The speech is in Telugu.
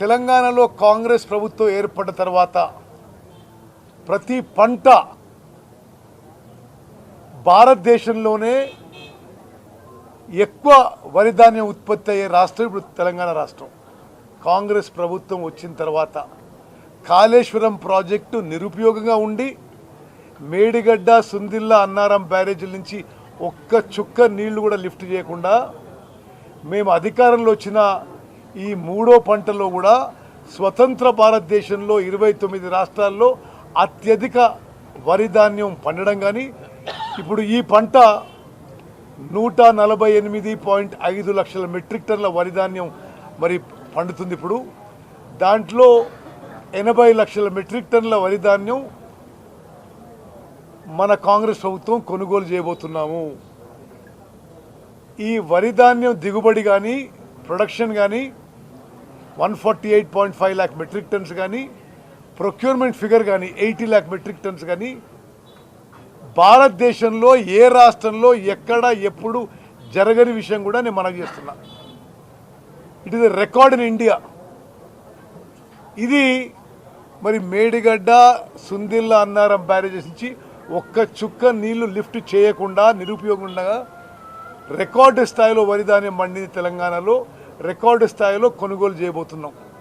తెలంగాణలో కాంగ్రెస్ ప్రభుత్వం ఏర్పడిన తర్వాత ప్రతి పంట భారతదేశంలోనే ఎక్కువ వరి ధాన్యం ఉత్పత్తి అయ్యే రాష్ట్రం ఇప్పుడు తెలంగాణ రాష్ట్రం. కాంగ్రెస్ ప్రభుత్వం వచ్చిన తర్వాత కాళేశ్వరం ప్రాజెక్టు నిరుపయోగంగా ఉండి మేడిగడ్డ సుందిల్ల అన్నారం బ్యారేజీల నుంచి ఒక్క చుక్క నీళ్ళు కూడా లిఫ్ట్ చేయకుండా మేము అధికారంలో వచ్చిన ఈ మూడో పంటలో కూడా స్వతంత్ర భారతదేశంలో ఇరవై తొమ్మిది రాష్ట్రాల్లో అత్యధిక వరి ధాన్యం పండడం కానీ ఇప్పుడు ఈ పంట నూట నలభై ఎనిమిది పాయింట్ ఐదు లక్షల మెట్రిక్ టన్ల వరి ధాన్యం మరి పండుతుంది ఇప్పుడు. దాంట్లో ఎనభై లక్షల మెట్రిక్ టన్ల వరి ధాన్యం మన కాంగ్రెస్ ప్రభుత్వం కొనుగోలు చేయబోతున్నాము. ఈ వరి ధాన్యం దిగుబడి కానీ ప్రొడక్షన్ కానీ one forty eight point five lakh metric tons కానీ ప్రొక్యూర్మెంట్ ఫిగర్ కానీ ఎయిటీ ల్యాక్ మెట్రిక్ టన్స్ కానీ భారతదేశంలో ఏ రాష్ట్రంలో ఎక్కడ ఎప్పుడు జరగని విషయం కూడా నేను మనవి చేస్తున్నా. It is record in India ఇది మరి మేడిగడ్డ సుందిల్ల అన్నారం బ్యారేజెస్ నుంచి ఒక్క చుక్క నీళ్ళు లిఫ్ట్ చేయకుండా నిరుపయోగంగా రికార్డు స్థాయిలో వరిధాన్యం మండింది తెలంగాణలో. రికార్డు స్థాయిలో కొనుగోలు చేయబోతున్నాం.